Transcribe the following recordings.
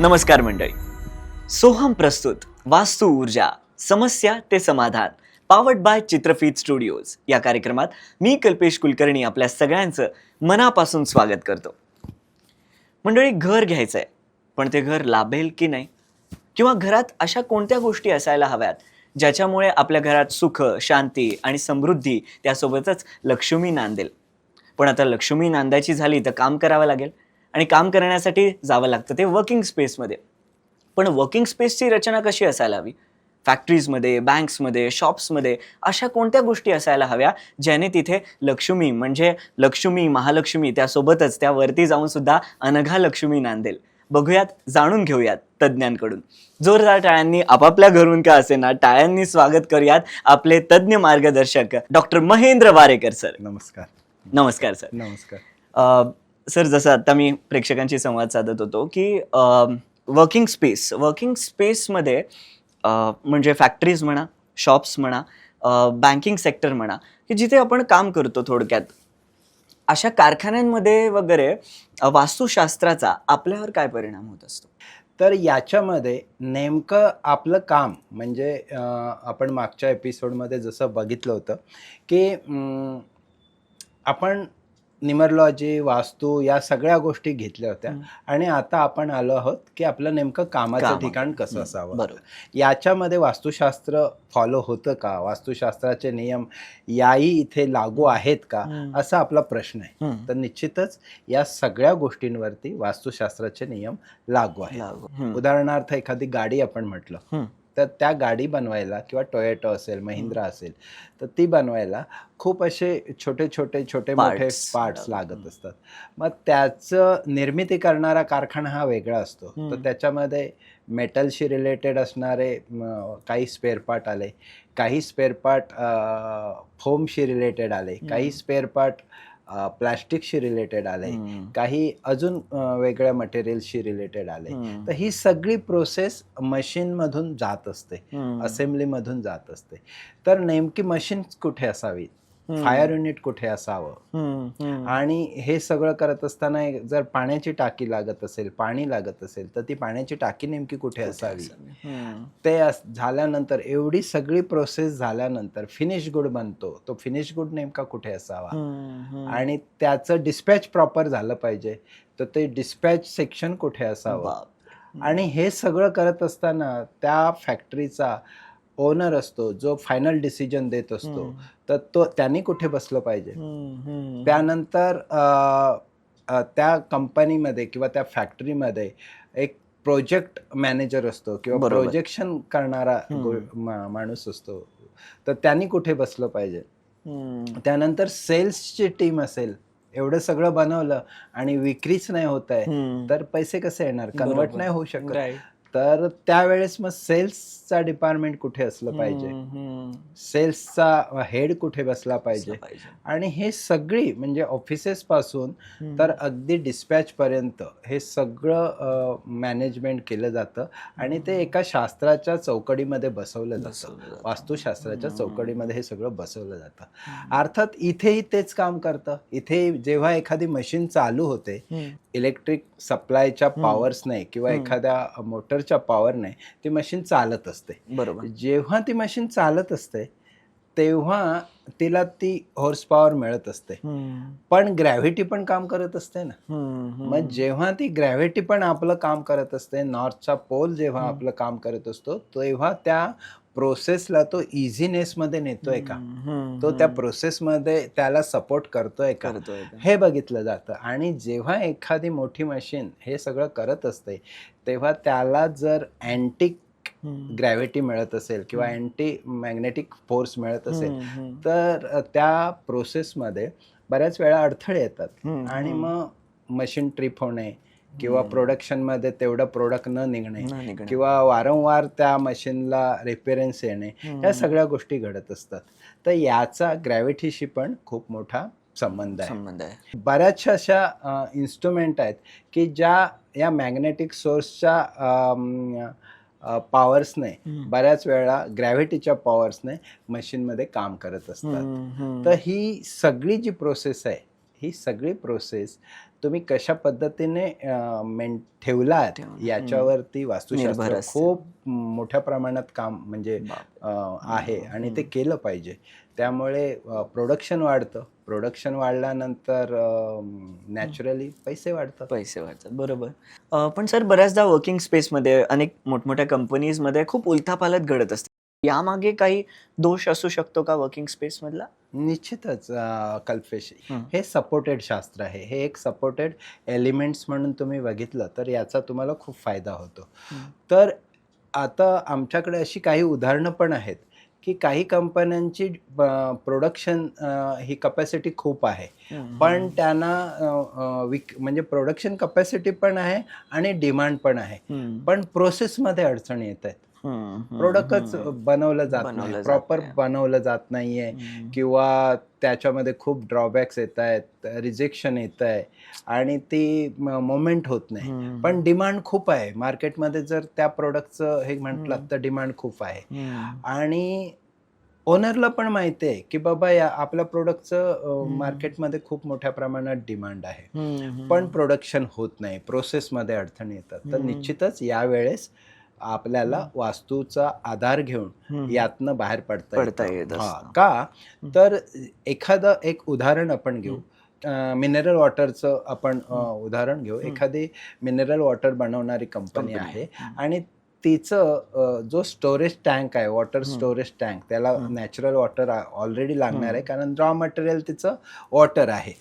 नमस्कार मंडळी. सोहम प्रस्तुत वास्तू ऊर्जा समस्या ते समाधान पावर्ड बाय चित्रफित स्टुडिओज या कार्यक्रमात मी कल्पेश कुलकर्णी आपल्या सगळ्यांचं मनापासून स्वागत करतो. मंडळी घर घ्यायचं आहे पण ते घर लाभेल की नाही? किंवा घरात अशा कोणत्या गोष्टी असायला हव्यात ज्याच्यामुळे आपल्या घरात सुख शांती आणि समृद्धी त्यासोबतच लक्ष्मी नांदेल? पण आता लक्ष्मी नांदायची झाली तर काम करावं लागेल. आणि काम करण्यासाठी जावं लागतं ते वर्किंग स्पेसमध्ये पण वर्किंग स्पेसची रचना कशी असायला हवी? फॅक्टरीजमध्ये बँक्समध्ये शॉप्समध्ये अशा कोणत्या गोष्टी असायला हव्या ज्याने तिथे लक्ष्मी म्हणजे लक्ष्मी महालक्ष्मी त्यासोबतच त्यावरती जाऊन सुद्धा अनघा लक्ष्मी नांदेल. बघूयात जाणून घेऊयात तज्ज्ञांकडून. जोरदार टाळ्यांनी आपापल्या घरून का असेना टाळ्यांनी स्वागत करूयात आपले तज्ज्ञ मार्गदर्शक डॉक्टर महेंद्र वारेकर सर. नमस्कार. नमस्कार सर. नमस्कार. अ, सर जसं आता मी प्रेक्षकांशी संवाद साधत होतो की वर्किंग स्पेस वर्किंग स्पेसमध्ये म्हणजे फॅक्टरीज म्हणा शॉप्स म्हणा बँकिंग सेक्टर म्हणा की जिथे आपण काम करतो थोडक्यात अशा कारखान्यांमध्ये वगैरे वास्तुशास्त्राचा आपल्यावर काय परिणाम होत असतो? तर याच्यामध्ये नेमकं आपलं काम म्हणजे आपण मागच्या एपिसोडमध्ये जसं बघितलं होतं की आपण निमरलॉजी वास्तू या सगळ्या गोष्टी घेतल्या होत्या. आणि आता आपण आलो आहोत की आपलं नेमकं कामाचं काम. ठिकाण कसं असावं बरोबर याच्यामध्ये वास्तुशास्त्र फॉलो होतं का वास्तुशास्त्राचे नियम याही इथे लागू आहेत का. असा आपला प्रश्न आहे. तर निश्चितच या सगळ्या गोष्टींवरती वास्तुशास्त्राचे नियम लागू आहेत. उदाहरणार्थ एखादी गाडी आपण म्हटलं. तर त्या गाडी बनवायला किंवा टोयोटो असेल महिंद्रा असेल तर ती बनवायला खूप असे छोटे छोटे छोटे मोठे पार्ट्स. लागत असतात मग त्याचं निर्मिती करणारा कारखाना हा वेगळा असतो. तर त्याच्यामध्ये मेटलशी रिलेटेड असणारे काही स्पेअर पार्ट आले काही स्पेअर पार्ट फोमशी रिलेटेड आले काही. स्पेअर पार्ट प्लॅस्टिकशी रिलेटेड आले. काही अजून वेगळ्या मटेरियलशी रिलेटेड आले. तर ही सगळी प्रोसेस मशीनमधून जात असते. असेंब्लीमधून जात असते तर नेमकी मशीन कुठे असावी. फायर युनिट कुठे असावं. आणि हे सगळं करत असताना जर पाण्याची टाकी लागत असेल पाणी लागत असेल तर ती पाण्याची टाकी नेमकी कुठे असावी. ते झाल्यानंतर एवढी सगळी प्रोसेस झाल्यानंतर फिनिश गुड बनतो तो फिनिश गुड नेमका कुठे असावा. आणि त्याचं डिस्पॅच प्रॉपर झालं पाहिजे तर ते डिस्पॅच सेक्शन कुठे असावं. आणि हे सगळं करत असताना त्या फॅक्टरीचा ओनर असतो जो फायनल डिसिजन देत असतो. तर तो त्यांनी कुठे बसलं पाहिजे. त्यानंतर त्या कंपनीमध्ये किंवा त्या फॅक्टरीमध्ये एक प्रोजेक्ट मॅनेजर असतो किंवा. प्रोजेक्शन करणारा माणूस असतो तर त्यांनी कुठे बसलं पाहिजे. त्यानंतर सेल्सची टीम असेल एवढं सगळं बनवलं आणि विक्रीच नाही होत आहे. तर पैसे कसे येणार कन्वर्ट. नाही होऊ शकत. तर त्यावेळेस मग सेल्सचा डिपार्टमेंट कुठे असलं पाहिजे. सेल्सचा हेड कुठे बसला पाहिजे. आणि हे सगळी म्हणजे ऑफिसेस पासून. तर अगदी डिस्पॅच पर्यंत हे सगळं मॅनेजमेंट केलं जातं आणि ते एका शास्त्राच्या चौकडीमध्ये बसवलं जातं. वास्तुशास्त्राच्या. चौकडीमध्ये हे सगळं बसवलं जातं. अर्थात इथेही तेच काम करतं इथे जेव्हा एखादी मशीन चालू होते. इलेक्ट्रिक सप्लायच्या. पॉवर्सने किंवा. एखाद्या मोटरच्या पॉवरने ती मशीन चालत असते बरोबर जेव्हा ती मशीन चालत असते तेव्हा तिला ती हॉर्स पॉवर मिळत असते. पण ग्रॅव्हिटी पण काम करत असते ना. मग जेव्हा ती ग्रॅव्हिटी पण आपलं काम करत असते नॉर्थचा पोल जेव्हा. आपलं काम करत असतो तेव्हा त्या प्रोसेसला तो इझिनेसमध्ये नेतोय का. तो त्या. प्रोसेसमध्ये त्याला सपोर्ट करतोय का? हे बघितलं जातं आणि जेव्हा एखादी मोठी मशीन हे सगळं करत असते तेव्हा त्याला जर अँटी हं. ग्रॅव्हिटी मिळत असेल किंवा. अँटी मॅग्नेटिक फोर्स मिळत असेल. तर त्या प्रोसेसमध्ये बऱ्याच वेळा अडथळे येतात. आणि. मग मशीन ट्रिप होणे किंवा. प्रोडक्शनमध्ये तेवढं प्रोडक्ट न निघणे. किंवा वारंवार त्या मशीनला रिपेरन्स येणे. या सगळ्या गोष्टी घडत असतात तर याचा ग्रॅव्हिटीशी पण खूप मोठा संबंध आहे संबंध आहे बऱ्याचशा अशा इन्स्ट्रुमेंट आहेत की ज्या या मॅग्नेटिक सोर्सच्या पॉवर्सने. बऱ्याच वेळा ग्रॅव्हिटीच्या पॉवर्सने मशीनमध्ये काम करत असतात. तर ही सगळी जी प्रोसेस आहे ही सगळी प्रोसेस तुम्ही कशा पद्धतीने मेन ठेवलात ठेवलं. याच्यावरती वास्तुशास्त्र. खूप मोठ्या प्रमाणात काम म्हणजे आहे आणि ते. केलं पाहिजे. त्यामुळे प्रोडक्शन वाढतं. प्रोडक्शन वाढल्यानंतर नॅचरली पैसे वाढतात. पैसे वाढतात. बरोबर. पण सर बऱ्याचदा वर्किंग स्पेसमध्ये अनेक मोठमोठ्या कंपनीजमध्ये खूप उलथापालथ घडत असते. यामागे काही दोष असू शकतो का वर्किंग स्पेस मधला? निश्चितच कल्पेश हं. सपोर्टेड शास्त्र आहे हे एक सपोर्टेड एलिमेंट्स म्हणून तुम्ही बघितलं तर याचा तुम्हाला खूप फायदा होतो. तर आता आमच्याकडे अशी काही उदाहरणं पण आहेत की काही कंपन्यांची प्रोडक्शन ही कपॅसिटी खूप आहे पण त्यांना विक म्हणजे प्रोडक्शन कपॅसिटी पण आहे आणि डिमांड पण आहे. पण प्रोसेसमध्ये अडचणी येत आहेत प्रोडक्टच हम्म. बनवलं जात बनवलं नाही जात प्रॉपर. बनवलं जात नाहीये. किंवा त्याच्यामध्ये खूप ड्रॉबॅक्स येत आहेत रिजेक्शन येत आहे आणि ती मोमेंट होत नाही. पण डिमांड खूप आहे मार्केटमध्ये जर त्या प्रोडक्टचं हे म्हटलं. तर डिमांड खूप आहे. आणि ओनरला पण माहिती आहे की बाबा या आपल्या प्रोडक्टचं. मार्केटमध्ये खूप मोठ्या प्रमाणात डिमांड आहे. पण प्रोडक्शन होत नाही प्रोसेसमध्ये अडचणी येतात तर. निश्चितच यावेळेस आपल्याला वास्तूचा आधार घेऊन. यातनं बाहेर पडता पडता येतं. हा. का तर एखादं एक उदाहरण आपण घेऊ मिनरल वॉटरचं आपण. उदाहरण घेऊ. एखादी मिनरल वॉटर बनवणारी कंपनी. आहे. आणि तिचं जो स्टोरेज टँक आहे वॉटर. स्टोरेज टँक त्याला. नॅचरल वॉटर ऑलरेडी लागणार आहे. कारण रॉ मटेरियल तिचं वॉटर आहे.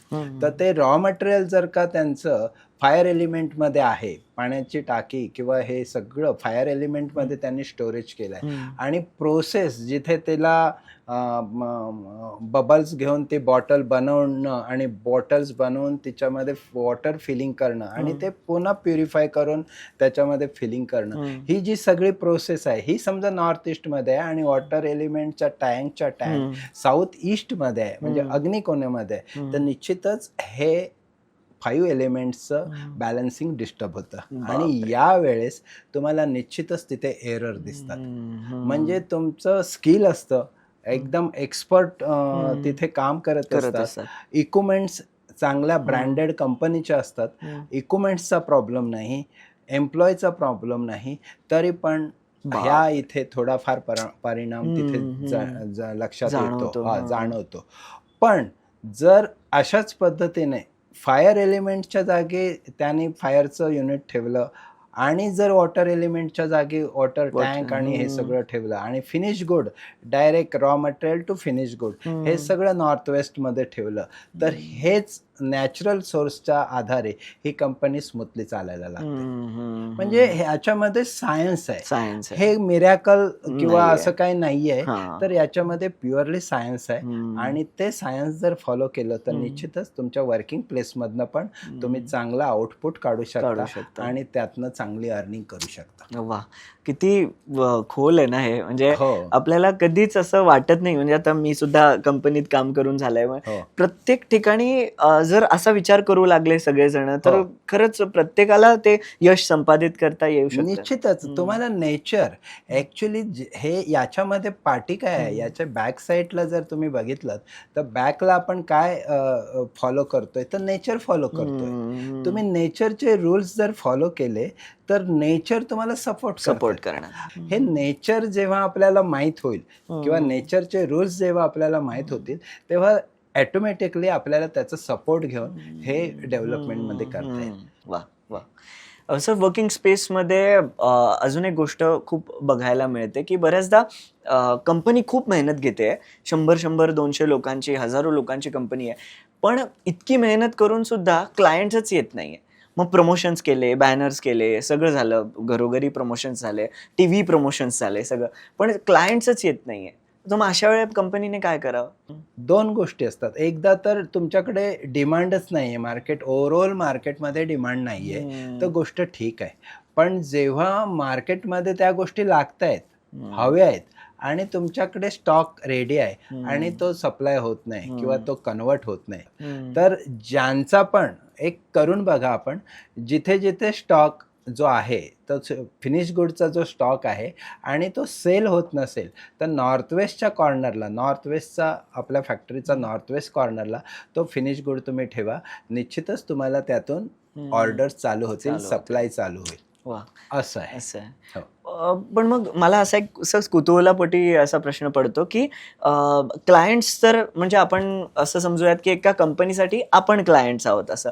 तर ते रॉ मटेरियल जर का त्यांचं फायर एलिमेंटमध्ये आहे पाण्याची टाकी किंवा हे सगळं फायर एलिमेंटमध्ये त्यांनी स्टोरेज केलं आहे. आणि प्रोसेस जिथे त्याला बबल्स घेऊन ती बॉटल बनवणं आणि बॉटल्स बनवून तिच्यामध्ये वॉटर फिलिंग करणं आणि. ते पुन्हा प्युरिफाय करून त्याच्यामध्ये फिलिंग करणं. ही जी सगळी प्रोसेस आहे ही समजा नॉर्थ ईस्टमध्ये आहे आणि वॉटर एलिमेंटच्या टँकच्या टँक. साऊथ ईस्टमध्ये आहे म्हणजे. अग्निकोण्यामध्ये. तर निश्चितच हे फाईव्ह एलिमेंट्सचं. बॅलन्सिंग डिस्टर्ब होतं. आणि यावेळेस तुम्हाला निश्चितच तिथे एरर दिसतात. म्हणजे तुमचं स्किल असतं एकदम एक्सपर्ट. तिथे काम करत असतात इक्विपमेंट्स चांगल्या ब्रँडेड कंपनीच्या असतात. इक्विपमेंट्सचा प्रॉब्लेम नाही एम्प्लॉयचा प्रॉब्लेम नाही तरी पण. ह्या इथे थोडाफार परा- परिणाम तिथे लक्षात येतो. जाणवतो पण जर अशाच पद्धतीने फायर एलिमेंटच्या जागी त्यांनी फायरचं युनिट ठेवलं. आणि जर वॉटर एलिमेंटच्या जागी वॉटर टँक आणि हे. सगळं ठेवलं. आणि finish good. Direct raw material to finish good. हे सगळं नॉर्थ वेस्टमध्ये ठेवलं. तर हेच नॅचरल सोर्सच्या आधारे ही कंपनी स्मूथली चालायला लागते म्हणजे. ह्याच्यामध्ये सायन्स आहे सायन्स. हे मिरॅकल किंवा. असं काही नाहीये. तर याच्यामध्ये प्युअरली सायन्स आहे. आणि ते सायन्स जर फॉलो केलं तर. निश्चितच तुमच्या वर्किंग प्लेसमधनं पण तुम्ही. चांगलं आउटपुट काढू शकता. आणि त्यातनं चांगली अर्निंग करू शकता वा किती खोल आहे ना हे. म्हणजे हो. आपल्याला कधीच असं वाटत नाही. म्हणजे आता मी सुद्धा कंपनीत काम करून झालंय. हो. प्रत्येक ठिकाणी जर असा विचार करू लागले सगळेजण तर हो. खरंच प्रत्येकाला ते यश संपादित करता येऊ शकतं. निश्चितच. तुम्हाला नेचर ऍक्च्युली हे याच्यामध्ये पाठी काय आहे. याच्या बॅक साईडला जर तुम्ही बघितलं तर बॅकला आपण काय फॉलो करतोय? तर नेचर फॉलो करतोय. तुम्ही नेचरचे रूल्स जर फॉलो केले तर नेचर तुम्हाला सपोर्ट सपोर्ट करणार. हे नेचर जेव्हा आपल्याला माहीत होईल किंवा. नेचरचे रूल्स जेव्हा आपल्याला माहीत होतील तेव्हा ॲटोमॅटिकली आपल्याला त्याचा सपोर्ट घेऊन हे डेव्हलपमेंटमध्ये करता येईल. वा वा. सर वर्किंग स्पेसमध्ये अजून एक गोष्ट खूप बघायला मिळते की बऱ्याचदा कंपनी खूप मेहनत घेते. शंभर शंभर दोनशे लोकांची हजारो लोकांची कंपनी आहे. पण इतकी मेहनत करून सुद्धा क्लायंटच येत नाहीये. मग प्रमोशन्स केले बॅनर्स केले सगळं झालं घरोघरी प्रमोशन्स झाले टी व्ही प्रमोशन्स झाले सगळं पण क्लायंट्सच येत नाहीये तर मग अशा वेळेला कंपनीने काय करावं दोन गोष्टी असतात एकदा तर तुमच्याकडे डिमांडच नाही आहे मार्केट ओव्हरऑल मार्केटमध्ये डिमांड नाही आहे. तर गोष्ट ठीक आहे पण जेव्हा मार्केटमध्ये त्या गोष्टी लागत आहेत. हव्या आहेत आणि तुमच्याकडे स्टॉक रेडी आहे. आणि तो सप्लाय होत नाही किंवा. तो कन्वर्ट होत नाही. तर ज्यांचा पण एक करून बघा आपण जिथे जिथे स्टॉक जो आहे तो फिनिश गुडचा जो स्टॉक आहे आणि तो सेल होत नसेल तर नॉर्थ वेस्टच्या कॉर्नरला नॉर्थ वेस्टचा आपल्या फॅक्टरीचा नॉर्थ वेस्ट कॉर्नरला तो फिनिश गुड तुम्ही ठेवा. निश्चितच तुम्हाला त्यातून ऑर्डर्स चालू होतील चालू होतील. सप्लाय चालू होईल. वा. असं आहे. असं आहे. हो. पण मग मला असा एक असं कुतूहलापोटी असा प्रश्न पडतो की क्लायंट्स तर म्हणजे आपण असं समजूयात की एका कंपनीसाठी आपण क्लायंट्स आहोत असं.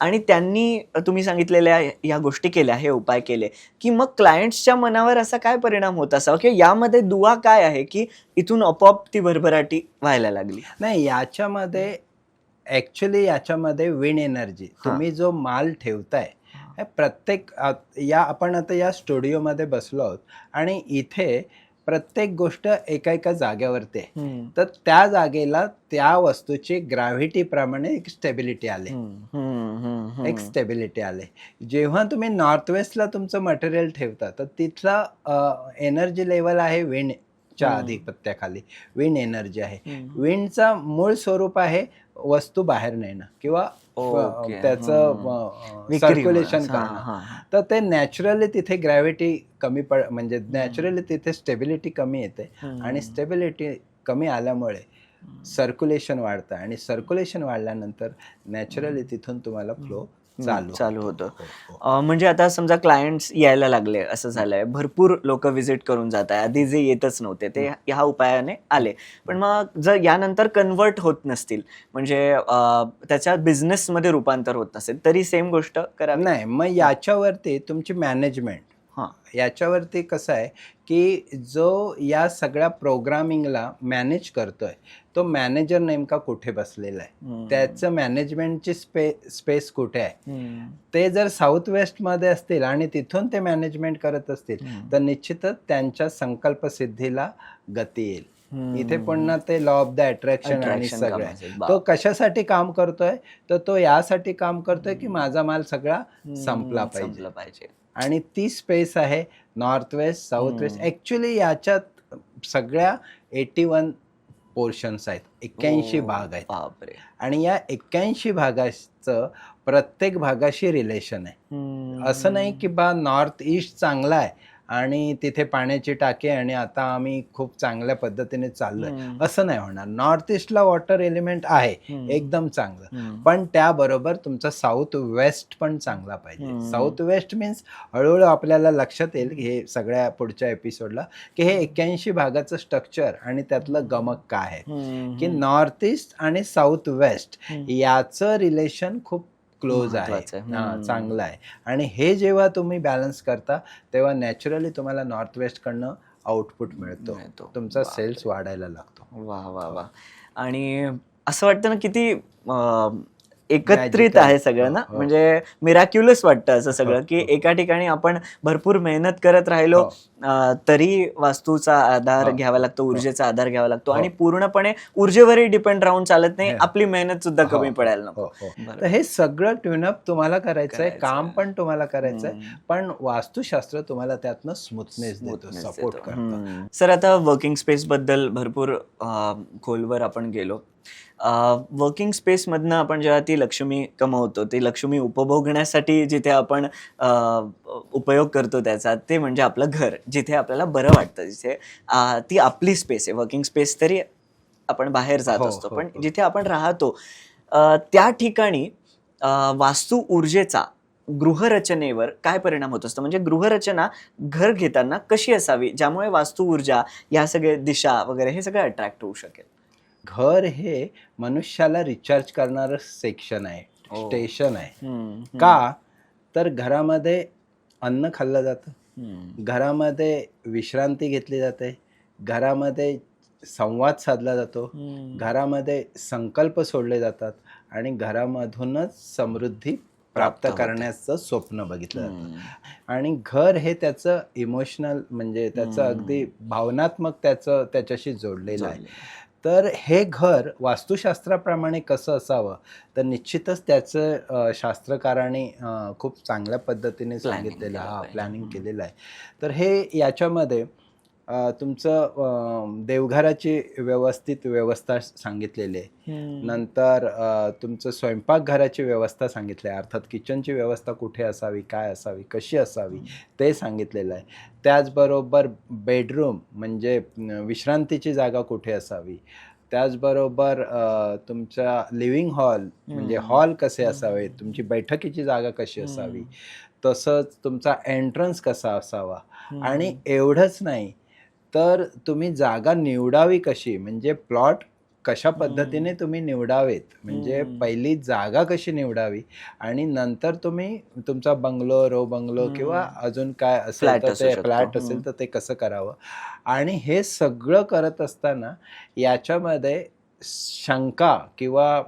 आणि त्यांनी तुम्ही सांगितलेल्या या गोष्टी केल्या हे उपाय केले. की मग क्लायंट्सच्या मनावर असा काय परिणाम होत असावा? किंवा यामध्ये दुवा काय आहे की इथून आपोआप ती भरभराटी व्हायला लागली? नाही याच्यामध्ये ॲक्च्युली याच्यामध्ये विण एनर्जी तुम्ही जो माल ठेवताय प्रत्येक या आपण आता या स्टुडिओमध्ये बसलो आहोत आणि इथे प्रत्येक गोष्ट एका एका जागेवरती आहे. तर त्या जागेला त्या वस्तूची ग्रॅव्हिटी प्रमाणे एक स्टेबिलिटी आले. एक स्टेबिलिटी आले जेव्हा तुम्ही नॉर्थ वेस्टला तुमचं मटेरियल ठेवता तर तिथला एनर्जी लेवल आहे विंडच्या. आधिपत्याखाली विंड एनर्जी आहे. विंडचा मूळ स्वरूप आहे वस्तू बाहेर नेणं किंवा ओके. त्याचं हम्म. विक्री सर्क्युलेशन म्हणा. हा, करणं हा, हा. तर ते नॅचरली तिथे ग्रॅव्हिटी कमी पड म्हणजे नॅचरली तिथे स्टेबिलिटी कमी येते हम्म. आणि स्टेबिलिटी कमी आल्यामुळे सर्क्युलेशन वाढतं आणि सर्क्युलेशन वाढल्यानंतर नॅचरली तिथून तुम्हाला फ्लो चालू. चालू होतं. हो, हो. म्हणजे आता समजा क्लायंट्स यायला लागले असं झालंय. भरपूर लोक व्हिजिट करून जात आहे आधी जे येतच नव्हते ते ह्या उपायाने आले. पण मग जर यानंतर कन्वर्ट होत नसतील म्हणजे त्याच्या बिझनेसमध्ये रूपांतर होत नसेल तरी सेम गोष्ट करावी नाही मग याच्यावरती तुमची मॅनेजमेंट हां. याच्यावरती कसं आहे की जो या सगळ्या प्रोग्रामिंगला मॅनेज करतोय तो मॅनेजर नेमका कुठे बसलेला आहे. त्याचं मॅनेजमेंटची स्पे स्पेस कुठे आहे. ते जर साऊथ वेस्टमध्ये असतील आणि तिथून ते मॅनेजमेंट करत असतील. तर निश्चितच त्यांच्या संकल्पसिद्धीला गती येईल. इथे पुन्हा ते लॉ ऑफ द अट्रॅक्शन आणि सगळं आहे. तो कशासाठी काम करतोय तर तो यासाठी काम करतोय की माझा माल सगळा हम्म, संपला पाहिजे संपला पाहिजे आणि ती स्पेस आहे नॉर्थ वेस्ट साऊथ वेस्ट. हम्म. ॲक्च्युली याच्यात सगळ्या एटी वन पोर्शन्स आहेत. एक्क्याऐंशी भाग आहेत. आणि या एक्क्याऐंशी भागाचं प्रत्येक भागाशी रिलेशन आहे. असं नाही की बा नॉर्थ ईस्ट चांगला आहे. आणि तिथे पाण्याची टाकी आणि आता आम्ही खूप चांगल्या पद्धतीने चाललोय. असं नाही होणार नॉर्थ ईस्टला वॉटर एलिमेंट आहे. एकदम चांगलं. पण त्याबरोबर तुमचा साऊथ वेस्ट पण चांगला पाहिजे. साऊथ वेस्ट मीन्स हळूहळू आपल्याला लक्षात येईल की हे सगळ्या पुढच्या एपिसोडला की हे एक्क्याऐंशी भागाचं स्ट्रक्चर आणि त्यातलं गमक काय आहे. की नॉर्थ ईस्ट आणि साऊथ वेस्ट. याचं रिलेशन खूप क्लोज आहे. चांगलं आहे आणि हे जेव्हा तुम्ही बॅलन्स करता तेव्हा नॅचरली तुम्हाला नॉर्थ वेस्टकडनं आउटपुट मिळतो. तुमचा. सेल्स वाढायला लागतो वा वा वा आणि असं वाटतं ना किती एकत्रित. आहे सगळं ना हो, हो. म्हणजे मिराक्युलस वाटतं असं सगळं हो, की. एका ठिकाणी आपण भरपूर मेहनत करत राहिलो तरी वास्तूचा आधार. घ्यावा लागतो ऊर्जेचा आधार घ्यावा लागतो. आणि पूर्णपणे ऊर्जेवरही डिपेंड राहून चालत नाही. आपली मेहनत सुद्धा कमी पडायला नको. तर हे सगळं ट्युनअप तुम्हाला करायचं आहे काम. पण तुम्हाला करायचं आहे. पण वास्तुशास्त्र तुम्हाला त्यातनं स्मूथनेस देतो सपोर्ट. करतो. सर आता वर्किंग स्पेस बद्दल भरपूर खोलवर आपण गेलो वर्किंग स्पेसमधनं आपण जेव्हा ती लक्ष्मी कमवतो ती लक्ष्मी उपभोगण्यासाठी जिथे आपण उपयोग करतो त्याचा ते म्हणजे आपलं घर जिथे आपल्याला बरं वाटतं जिथे ती आपली स्पेस आहे. वर्किंग स्पेस तरी आपण बाहेर जात हो, असतो हो, पण हो. जिथे आपण राहतो त्या ठिकाणी वास्तू ऊर्जेचा गृहरचनेवर काय परिणाम होत असतो? म्हणजे गृहरचना घर घेताना कशी असावी ज्यामुळे वास्तू ऊर्जा या सगळे दिशा वगैरे हे सगळं अट्रॅक्ट होऊ शकेल? घर हे मनुष्याला रिचार्ज करणारं सेक्शन आहे हो. स्टेशन आहे. हम्म, का? तर घरामध्ये अन्न खाल्लं जातं. घरामध्ये विश्रांती घेतली जाते. घरामध्ये संवाद साधला जातो. घरामध्ये संकल्प सोडले जातात आणि घरामधूनच समृद्धी प्राप्त. करण्याचं स्वप्न बघितलं जातं. आणि घर हे त्याचं इमोशनल म्हणजे त्याचं. अगदी भावनात्मक त्याचं त्याच्याशी जोडलेलं आहे. तर हे घर वास्तुशास्त्राप्रमाणे कसं असावं तर निश्चितच त्याचं शास्त्रकारांनी खूप चांगल्या पद्धतीने सांगितलेलं हा. प्लॅनिंग. केलेलं आहे तर हे याच्यामध्ये तुमचं देवघराची व्यवस्थित व्यवस्था सांगितलेली आहे. नंतर तुमचं स्वयंपाकघराची व्यवस्था सांगितली आहे. अर्थात किचनची व्यवस्था कुठे असावी काय असावी कशी असावी ते सांगितलेलं आहे. त्याचबरोबर बेडरूम म्हणजे विश्रांतीची जागा कुठे असावी? त्याचबरोबर तुमचा लिव्हिंग हॉल म्हणजे. हॉल कसे असावे? तुमची बैठकीची जागा कशी असावी? तसंच तुमचा एंट्रन्स कसा असावा? आणि एवढंच नाही तर तुम्ही जागा निवडावी कशी म्हणजे प्लॉट कशा पद्धतीने तुम्ही निवडावेत म्हणजे. पहिली जागा कशी निवडावी आणि नंतर तुम्ही तुमचा बंगलो रो बंगलो. किंवा अजून काय असेल तर ते. फ्लॅट. असेल तर ते कसं करावं आणि हे सगळं करत असताना याच्यामध्ये शंका किंवा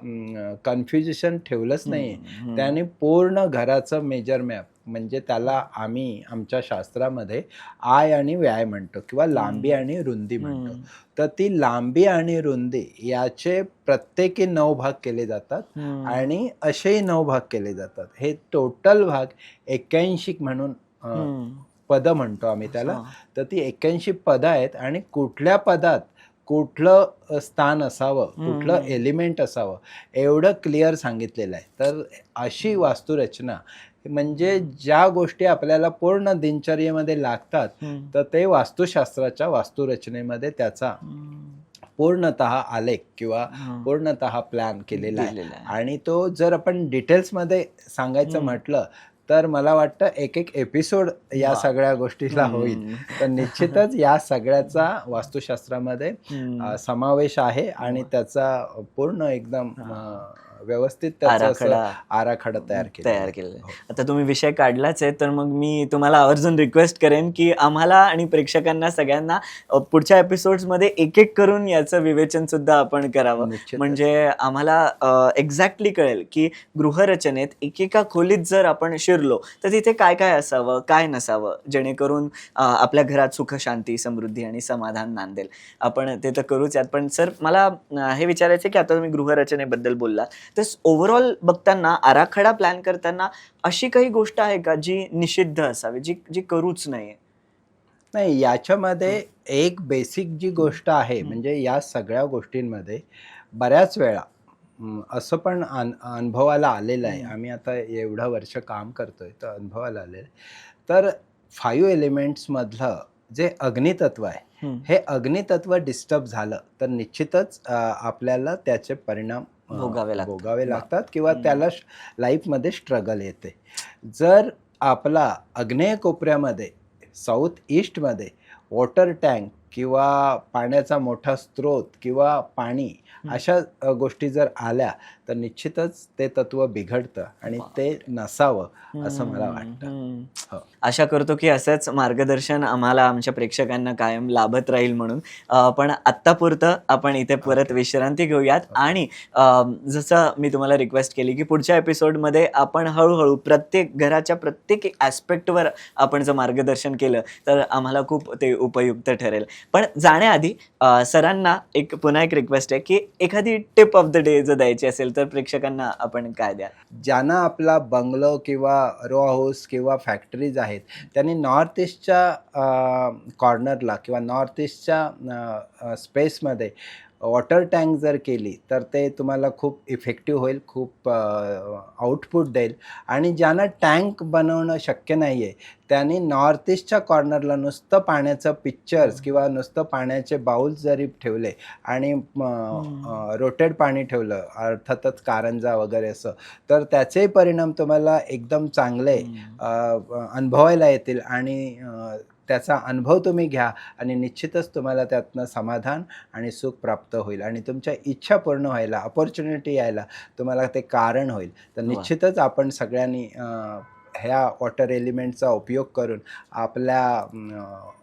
कन्फ्युजेशन ठेवलंच नाही त्याने पूर्ण घराचं मेजर मॅप म्हणजे त्याला आम्ही आमच्या शास्त्रामध्ये आय आणि व्याय म्हणतो किंवा लांबी आणि रुंदी म्हणतो. तर ती लांबी आणि रुंदी याचे प्रत्येकी नऊ भाग केले जातात आणि असेही नऊ भाग केले जातात. हे टोटल भाग एक्क्याऐंशी म्हणून पद म्हणतो आम्ही त्याला. तर ती एक्क्याऐंशी पदं आहेत आणि कुठल्या पदात कुठलं स्थान असावं कुठलं. एलिमेंट असावं एवढं क्लिअर सांगितलेलं आहे. तर अशी वास्तुरचना म्हणजे ज्या गोष्टी आपल्याला पूर्ण दिनचर्येमध्ये लागतात तर ते वास्तुशास्त्राच्या वास्तुरचनेमध्ये त्याचा पूर्णतः आलेख किंवा पूर्णतः प्लॅन केलेला आहे. आणि तो जर आपण डिटेल्समध्ये सांगायचं. म्हटलं तर मला वाटतं एक एक एपिसोड या. सगळ्या गोष्टीला होईल. तर निश्चितच या सगळ्याचा वास्तुशास्त्रामध्ये समावेश आहे आणि त्याचा पूर्ण एकदम व्यवस्थित त्याचा आराखडा. आराखडा तयार केला तयार केलेला आहे. आता तुम्ही विषय काढलाच आहे तर मग मी तुम्हाला आवर्जून रिक्वेस्ट करेन की आम्हाला आणि प्रेक्षकांना सगळ्यांना पुढच्या एपिसोड्समध्ये एक एक करून याचं विवेचन सुद्धा आपण करावं. म्हणजे आम्हाला एक्झॅक्टली कळेल की गृहरचनेत एकेका खोलीत जर आपण शिरलो तर तिथे काय काय असावं काय नसावं जेणेकरून आपल्या घरात सुख शांती समृद्धी आणि समाधान नांदेल. आपण ते तर करूच यात पण सर मला हे विचारायचं की आता तुम्ही गृहरचनेबद्दल बोलला तर ओव्हरऑल बघताना आराखडा प्लॅन करताना अशी काही गोष्ट आहे का जी निषिद्ध असावी जी जी करूच नये नाही याच्यामध्ये एक बेसिक जी गोष्ट आहे. म्हणजे या सगळ्या गोष्टींमध्ये बऱ्याच वेळा असं पण अन अनुभवाला आलेलं आहे. आम्ही आता एवढं वर्ष काम करतोय तर अनुभवाला आलेलं आहे तर फाईव्ह एलिमेंट्समधलं जे अग्नितत्व आहे. हे अग्नितत्व डिस्टर्ब झालं तर निश्चितच आपल्याला त्याचे परिणाम भोगावे लागतात. भोगावे लागतात किंवा. त्याला लाईफमध्ये स्ट्रगल येते जर आपला अग्नेय कोपऱ्यामध्ये साऊथ ईस्टमध्ये वॉटर टँक किंवा पाण्याचा मोठा स्रोत किंवा पाणी. अशा गोष्टी जर आल्या तर निश्चितच ते तत्व बिघडतं आणि. ते नसावं असं मला वाटतं. हो. आशा करतो की असंच मार्गदर्शन आम्हाला आमच्या प्रेक्षकांना कायम लाभत राहील म्हणून पण आत्तापुरतं आपण इथे परत. विश्रांती घेऊयात. आणि जसं मी तुम्हाला रिक्वेस्ट केली की पुढच्या एपिसोडमध्ये आपण हळूहळू प्रत्येक घराच्या प्रत्येक ॲस्पेक्टवर आपण जर मार्गदर्शन केलं तर आम्हाला खूप ते उपयुक्त ठरेल पण जाण्याआधी सरांना एक पुन्हा एक रिक्वेस्ट आहे की एखादी टिप ऑफ द डे जर द्यायची असेल तर प्रेक्षकांना आपण काय द्या ज्यांना आपला बंगलो किंवा रो हाऊस किंवा फॅक्टरीज आहेत त्यांनी नॉर्थ ईस्टच्या कॉर्नरला किंवा नॉर्थ ईस्टच्या स्पेसमध्ये वॉटर टँक जर केली तर ते तुम्हाला खूप इफेक्टिव्ह होईल खूप आउटपुट देईल. आणि ज्यांना टँक बनवणं शक्य नाही आहे त्यांनी नॉर्थ ईस्टच्या कॉर्नरला नुसतं पाण्याचं पिक्चर्स किंवा नुसतं पाण्याचे बाउल्स जरी ठेवले आणि रोटेड पाणी ठेवलं अर्थातच कारंजा वगैरे असं तर त्याचे परिणाम तुम्हाला एकदम चांगले अनुभवायला येतील. आणि त्याचा अनुभव तुम्ही घ्या आणि निश्चितच तुम्हाला त्यातनं समाधान आणि सुख प्राप्त होईल. आणि तुमच्या इच्छा पूर्ण व्हायला अपॉर्च्युनिटी यायला तुम्हाला ते कारण होईल. तर. निश्चितच आपण सगळ्यांनी ह्या वॉटर एलिमेंटचा उपयोग करून आपल्या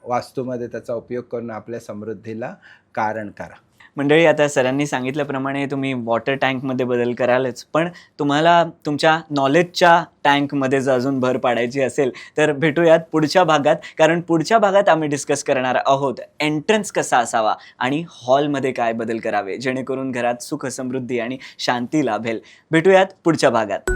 वास्तूमध्ये त्याचा उपयोग करून आपल्या समृद्धीला कारण करा. मंडळी आता सरांनी सांगितल्याप्रमाणे तुम्ही वॉटर टँकमध्ये बदल करालच पण तुम्हाला तुमच्या नॉलेजच्या टँकमध्ये जर अजून भर पाडायची असेल तर भेटूयात पुढच्या भागात. कारण पुढच्या भागात आम्ही डिस्कस करणार आहोत एंट्रन्स कसा असावा आणि हॉलमध्ये काय बदल करावे जेणेकरून घरात सुख समृद्धी आणि शांती लाभेल. भेटूयात पुढच्या भागात.